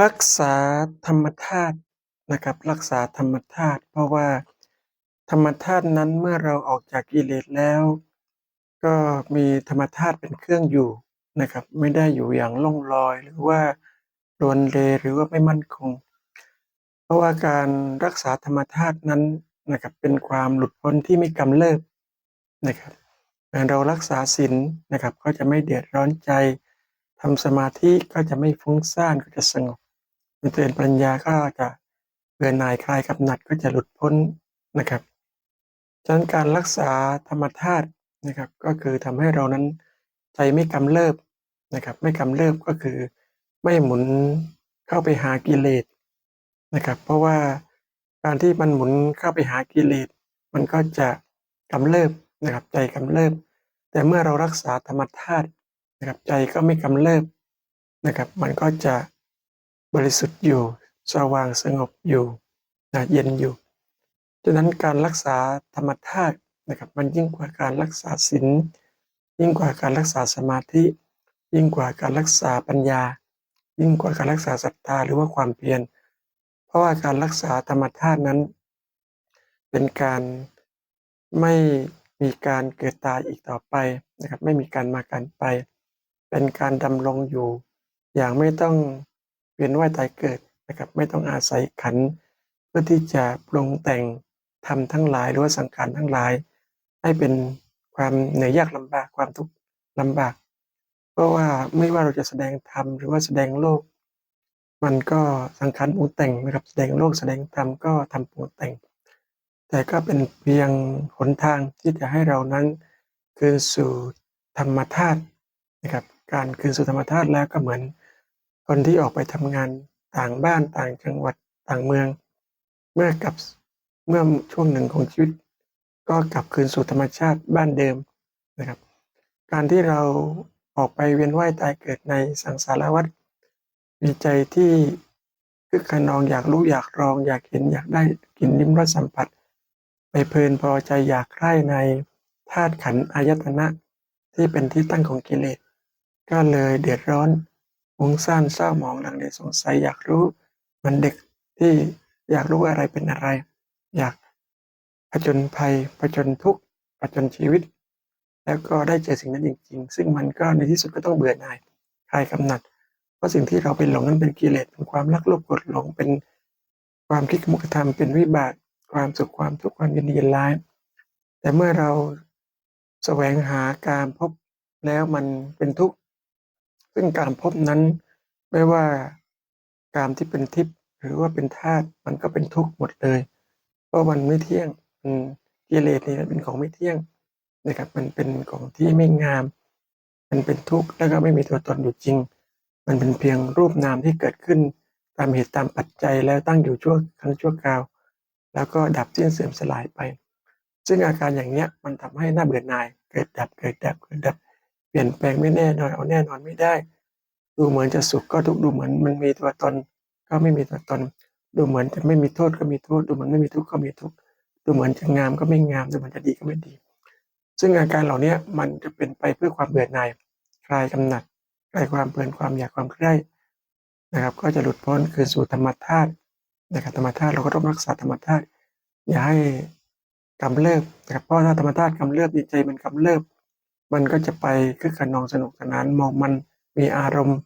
รักษาธรรมธาตุนะครับ รักษาธรรมธาตุเพราะว่าธรรมธาตุนั้นเมื่อเราออกจากกิเลสแล้ว ก็มีธรรมธาตุเป็นเครื่องอยู่นะครับ ไม่ได้อยู่อย่างล่องลอยหรือว่าโลนเลหรือว่าไม่มั่นคง เพราะว่าการรักษาธรรมธาตุนั้นนะครับเป็นความหลุดพ้นที่ไม่กำเริบนะครับเรารักษาศีลนะครับ ก็จะไม่เดือดร้อนใจทำสมาธิก็จะไม่ฟุ้งซ่านก็จะสงบ เตือนปัญญาก็จะเบื่อหน่ายคลายกำหนัดก็จะหลุดพ้นนะครับฉะนั้นการรักษาธรรมธาตุนะครับ ก็คือทำให้เรานั้นใจไม่กำเริบนะครับ ไม่กำเริบก็คือไม่หมุนเข้าไปหากิเลสนะครับ เพราะว่าการที่มันหมุนเข้าไปหากิเลสมันก็จะกำเริบนะครับ ใจกำเริบ แต่เมื่อเรารักษาธรรมธาตุนะครับ ใจก็ไม่กำเริบนะครับ มันก็จะ บริสุทธิ์อยู่ สว่างสงบอยู่นะเย็นอยู่ฉะนั้นการรักษาธรรมธาตุนะครับมันยิ่งกว่าการรักษาศีลยิ่งกว่าการรักษาสมาธิ ยิ่งกว่าการรักษาปัญญา ยิ่งกว่าการรักษาศรัทธาหรือว่าความเพียรเพราะว่าการรักษาธรรมธาตุนั้น เป็นการไม่มีการเกิดตายอีกต่อไปนะครับไม่มีการมาการไป เป็นการดำรงอยู่ อย่างไม่ต้อง เวียนว่ายตายเกิดนะครับไม่ต้องอาศัยขันเพื่อที่จะปรุงแต่งทำทั้งหลายหรือว่าสังขารทั้งหลาย ให้เป็นความเหนื่อยยากลำบากความทุกข์ลำบาก เพราะว่าไม่ว่าเราจะแสดงธรรมหรือว่าแสดงโลก มันก็สังขารปรุงแต่งนะครับแสดงโลกแสดงธรรมก็ทำปรุงแต่ง แต่ก็เป็นเพียงหนทางที่จะให้เรานั้นคืนสู่ธรรมธาตุนะครับการคืนสู่ธรรมธาตุแล้วก็เหมือน คนที่ออกไปทำงานต่างบ้านต่างจังหวัดต่างเมือง เมื่อกลับเมื่อช่วงหนึ่งของชีวิต ก็กลับคืนสู่ธรรมชาติบ้านเดิมนะครับ การที่เราออกไปเวียนว่ายตายเกิดในสังสารวัฏมีใจที่คือขนองอยากรู้อยากลอง อยากเห็นอยากได้กินลิ้มรสสัมผัส ไปเพลินพอใจอยากใคร่ในธาตุขันอายตนะที่เป็นที่ตั้งของกิเลส ก็เลยเดือดร้อน ฟุ้งซ่านเศร้าหมองหลังเลสงสัยอยากรู้มันเด็กที่อยากรู้อะไรเป็นอะไร อยากผจญภัยผจญทุกข์ผจญชีวิต แล้วก็ได้เจอสิ่งนั้นจริง ๆ ซึ่งมันก็ในที่สุดก็ต้องเบื่อหน่ายคลายกำหนัด เพราะสิ่งที่เราเป็นหลงนั้นเป็นกิเลสเป็นความรักโลภกรธหลงเป็นความคิดมุขธรรมเป็นวิบากความสุขความทุกข์ความยินดียินร้าย แต่เมื่อเราแสวงหาการพบแล้วมันเป็นทุกข์ ซึ่งการพบนั้นไม่ว่าการที่เป็นทิพย์หรือว่าเป็นธาตุมันก็เป็นทุกข์หมดเลย เพราะมันไม่เที่ยงมันกิเลสนี่เป็นของไม่เที่ยงนะครับ มันเป็นของที่ไม่งาม มันเป็นทุกข์แล้วก็ไม่มีตัวตนอยู่จริง มันเป็นเพียงรูปนามที่เกิดขึ้นตามเหตุตามปัจจัยแล้วตั้งอยู่ชั่วครั้งชั่วคราว แล้วก็ดับสิ้นเสื่อมสลายไป ซึ่งอาการอย่างเนี้ยมันทำให้หน้าเบื่อหน่ายเกิดดับเกิดดับเกิดดับ เปลี่ยนแปลงไม่แน่นอนเอาแน่นอนไม่ได้ ดูเหมือนจะสุขก็ทุกข์ดูเหมือนมันมีตัวตน ก็ไม่มีตัวตน ดูเหมือนจะไม่มีโทษก็มีโทษ ดูเหมือนไม่มีทุกข์ก็มีทุกข์ดูเหมือนจะงามก็ไม่งามดูเหมือนจะดีก็ไม่ดี ซึ่งอาการเหล่านี้มันจะเป็นไปเพื่อความเบื่อหน่ายคลายกำหนัดคลายความเพลินความอยากความใคร่นะครับ ก็จะหลุดพ้นคือสู่ธรรมธาตุนะครับธรรมธาตุเราก็ต้องรักษาธรรมธาตุอย่าให้กำเริบนะครับเพราะถ้าธรรมธาตุกำเริบจิตใจมันกำเริบ มันก็จะไปคือขนองสนุกสนานมองมันมีอารมณ์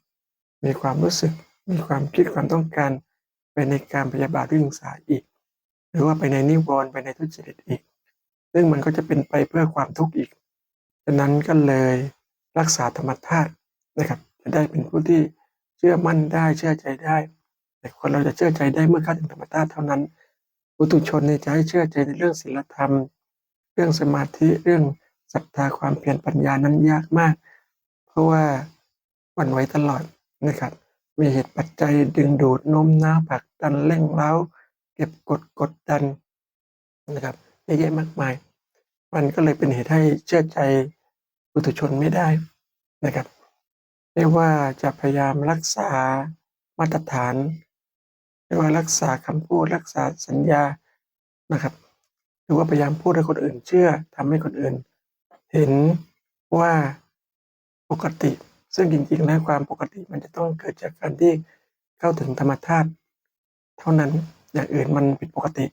มีความรู้สึก มีความคิดความต้องการ ไปในการพยาบาทวิหิงสาอีก หรือว่าไปในนิวรณ์ไปในทุจริตอีก ซึ่งมันก็จะเป็นไปเพื่อความทุกข์อีกฉะนั้นก็เลยรักษาธรรมธาตุนะครับ จะได้เป็นผู้ที่เชื่อมั่นได้เชื่อใจได้ แต่คนเราจะเชื่อใจได้เมื่อเข้าถึงธรรมธาตุเท่านั้นปุถุชนเนี่ยจะให้เชื่อใจในเรื่องศีลธรรม เรื่องสมาธิเรื่อง รัทธาความเพียรปัญญานั้นยากมาก เพราะว่าวันไหวตลอดนะครับ มีเหตุปัจจัยดึงดูดโน้มน้าวผลักดันเร่งเร้า เก็บกดกดดันนะครับเยอะแยะมากมาย มันก็เลยเป็นเหตุให้เชื่อใจปุถุชนไม่ได้นะครับไม่ว่าจะพยายามรักษามาตรฐานไม่ว่ารักษาคำพูดรักษาสัญญานะครับหรือว่าพยายามพูดให้คนอื่นเชื่อทำให้คนอื่น เห็นว่าปกติ ซึ่งจริงๆแล้วความปกติมันจะต้องเกิดจากการที่เข้าถึงธรรมธาตุเท่านั้นอย่างอื่นมันผิดปกติ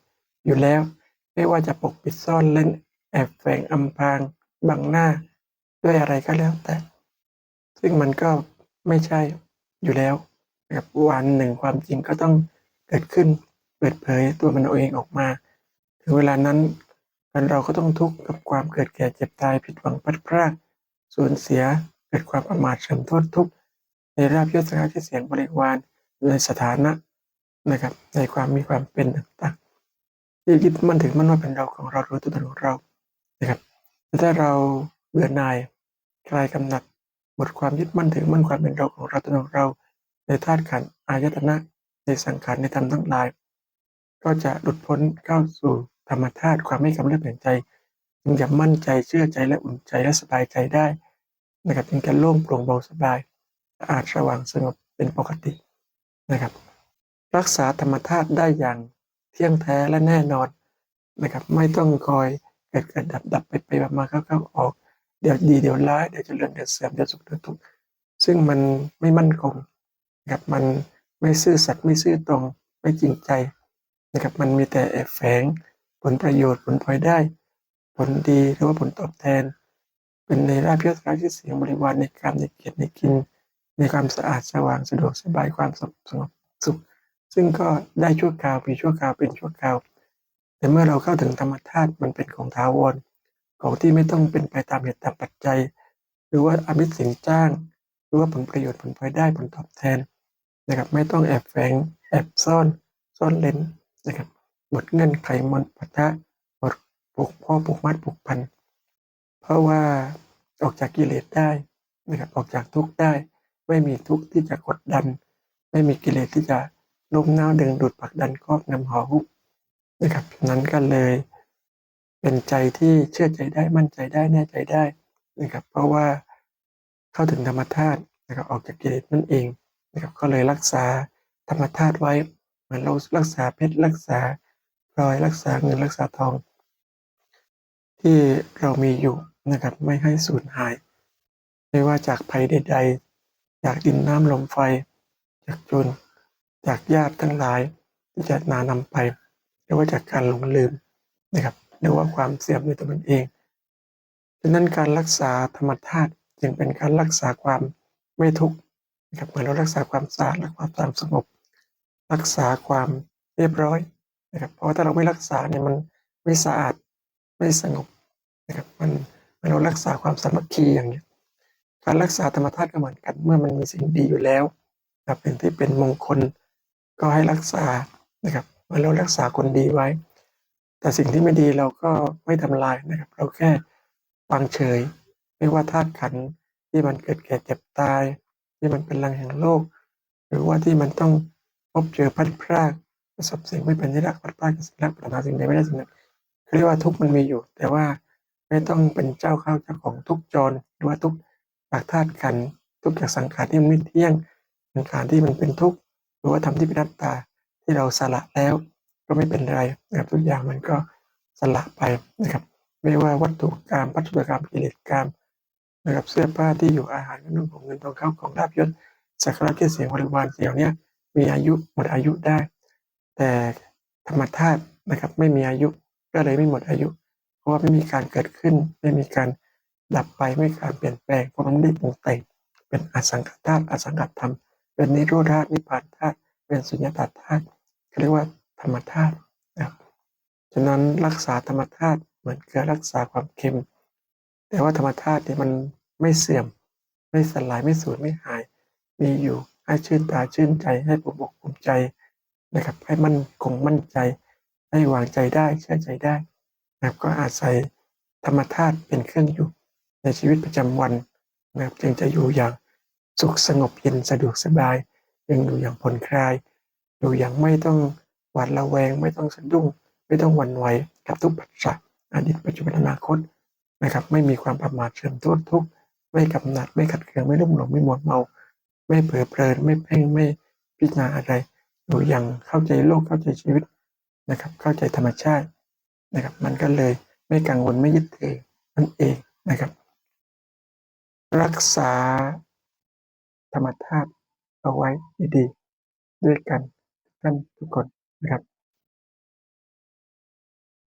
อยู่แล้ว ไม่ว่าจะปกปิดซ่อนเล่นแอบแฝงอำพรางบังหน้า ด้วยอะไรก็แล้วแต่ ซึ่งมันก็ไม่ใช่อยู่แล้วนะครับวันหนึ่งความจริงก็ต้องเกิดขึ้นเปิดเผยตัวมันเองออกมา ถึงเวลานั้น เราก็ต้องทุกข์กับความเกิดแก่เจ็บตายผิดหวังพัดพรากสูญเสียเกิดความประมาทเสื่อมโทษทุกข์ในราบยศสารที่เสียงบริวารในสถานะนะครับ ในความมีความเป็นต่างๆที่ยึดมั่นถือมั่นว่าเป็นเราของเรารือตัวตนของเรานะครับแต่ถ้าเราเบื่อหน่ายคลายกำหนัดหมดความยึดมั่นถือมั่นความเป็นเราของเราตัวตนของเรา ในธาตุขันธ์อายตนะในสังขารในธรรมทั้งหลาย ก็จะหลุดพ้นเข้าสู่ ธรรมธาตุความไม่กำเริบแห่งใจจึงจะมั่นใจเชื่อใจและอุ่นใจและสบายใจได้นะครับจึงจะโล่งโปร่งเบาสบายสะอาดสว่างสงบเป็นปกตินะครับ รักษาธรรมธาตุได้อย่างเที่ยงแท้และแน่นอนนะครับ ไม่ต้องคอยเกิดเกิดดับดับไปไปมาเข้าเข้าออกเดี๋ยวดีเดี๋ยวร้ายเดี๋ยวเจริญเดี๋ยวเสื่อมเดี๋ยวสุขเดี๋ยวทุกข์ซึ่งมันไม่มั่นคงนะครับมันไม่ซื่อสัตย์ไม่ซื่อตรงไม่จริงใจนะครับ มันมีแต่แอบแฝง ผลประโยชน์ผลพลอยได้ ผลดีหรือว่าผลตอบแทน เป็นในราบยศราชื่อเสียงบริวารในการในเกียรติในกิน ในความสะอาดสว่างสะดวกสบายความสงบสุข ซึ่งก็ได้ชั่วคราวมีชั่วคราวเป็นชั่วคราวแต่เมื่อเราเข้าถึงธรรมธาตุมันเป็นของถาวรของที่ไม่ต้องเป็นไปตามเหตุตามปัจจัย หรือว่าอมิตรสินจ้าง หรือว่าผลประโยชน์ผลพลอยได้ผลตอบแทนนะครับไม่ต้องแอบแฝงแอบซ่อนซ่อนเลนนะครับ หมดเงื่อนไขมนปัทะหมดปลูกพ่อปลูกมัดปลูกพัน เพราะว่าออกจากกิเลสได้นะครับออกจากทุกข์ได้ ไม่มีทุกข์ที่จะกดดัน ไม่มีกิเลสที่จะโน้มน้าวดึงดูดผลักดันครอบงำห่อหุ้มนะครับนั้นก็เลยเป็นใจที่เชื่อใจได้มั่นใจได้แน่ใจได้นะครับ เพราะว่าเข้าถึงธรรมธาตุนะครับออกจากกิเลสนั่นเองนะครับก็เลยรักษาธรรมธาตุไว้เหมือนเรารักษาเพชรรักษา พลอยรักษาเงินรักษาทอง ที่เรามีอยู่นะครับไม่ให้สูญหาย ไม่ว่าจากภัยใดๆจากดินน้ำลมไฟ จากจนจากญาติทั้งหลายที่จะนานำไปหรือว่าจากการหลงลืมนะครับหรือว่าความเสื่อมในตัวมันเองดังนั้นการรักษาธรรมธาตุจึงเป็นการรักษาความไม่ทุกข์นะครับเหมือนเรารักษาความสะอาดและความสงบ รักษาความเรียบร้อย นะครับเพราะถ้าเราไม่รักษาเนี่ยมันไม่สะอาดไม่สงบนะครับมันเรารักษาความสามัคคีอย่างเนี้ยการรักษาธรรมธาตุก็เหมือนกันเมื่อมันมีสิ่งดีอยู่แล้วนะเป็นที่เป็นมงคลก็ให้รักษานะครับเมื่อเรารักษาคนดีไว้ แต่สิ่งที่ไม่ดีเราก็ไม่ทำลายนะครับ เราแค่วางเฉย ไม่ว่าธาตุขันที่มันเกิดแก่เจ็บตาย ที่มันเป็นรังแห่งโลก หรือว่าที่มันต้องพบเจอพัดพราก ประสบสิ่งไม่เป็นที่รักพัดพรากกับสิ่งรักปรารถนาสิ่งใดไม่ได้สิ่งนั้นเรียกว่าทุกข์มันมีอยู่ แต่ว่าไม่ต้องเป็นเจ้าข้าเจ้าของทุกจรหรือว่าทุกจากธาตุขัน ทุกจากสังขารที่มันไม่เที่ยงสังขารที่มันเป็นทุกข์หรือว่าทำที่เป็นนัตตาที่เราสละแล้วก็ไม่เป็นไรนะครับทุกอย่างมันก็สละไปนะครับ ไม่ว่าวัตถุกรรมพัตถุกรรมกิเลสกรรมนะครับเสื้อผ้าที่อยู่อาหารเงินของเงินทองเข้าของลาบยศสักการะเกียรติเสียงบริวารเสียวเนี้ยมีอายุหมดอายุได้ แต่ธรรมธาตุนะครับไม่มีอายุก็เลยไม่หมดอายุ เพราะว่าไม่มีการเกิดขึ้น ไม่มีการดับไปไม่มีการเปลี่ยนแปลงเพราะมันไม่ได้ปรุงแต่งเป็นอสังขตธาตุอสังขตธรรม เป็นนิโรธธาตุนิพพานธาตุเป็นสุญญตาธาตุเขาเรียกว่าธรรมธาตุนะครับฉะนั้นรักษาธรรมธาตุเหมือนเกลือรักษาความเค็ม แต่ว่าธรรมธาตุเนี่ยมันไม่เสื่อม ไม่สลายไม่สูญไม่หาย มีอยู่ให้ชื่นตาชื่นใจให้ภูมิอกภูมิใจ นะครับ ให้มั่นคงมั่นใจ ให้วางใจได้เชื่อใจได้นะครับก็อาศัยธรรมธาตุเป็นเครื่องอยู่ในชีวิตประจำวันนะครับจึงจะอยู่อย่างสุขสงบเย็นสะดวกสบายยังอยู่อย่างผ่อนคลาย อยู่อย่างไม่ต้องหวาดระแวง ไม่ต้องสะดุ้ง ไม่ต้องหวั่นไหวกับทุกปัจจัยอดีตปัจจุบันอนาคตนะครับ ไม่มีความประมาทเสื่อมโทษทุกข์ไม่กำหนัดไม่ขัดเคืองไม่รุ่มหลงไม่หมดเมา ไม่เผลอเพลินไม่เพ่งไม่พิจารณาอะไร หนูยังเข้าใจโลกเข้าใจชีวิตนะครับ เข้าใจธรรมชาตินะครับ มันก็เลยไม่กังวลไม่ยึดถือนั่นเองนะครับ รักษาธรรมธาตุเอาไว้ดีด้วยกันท่านทุกคนนะครับ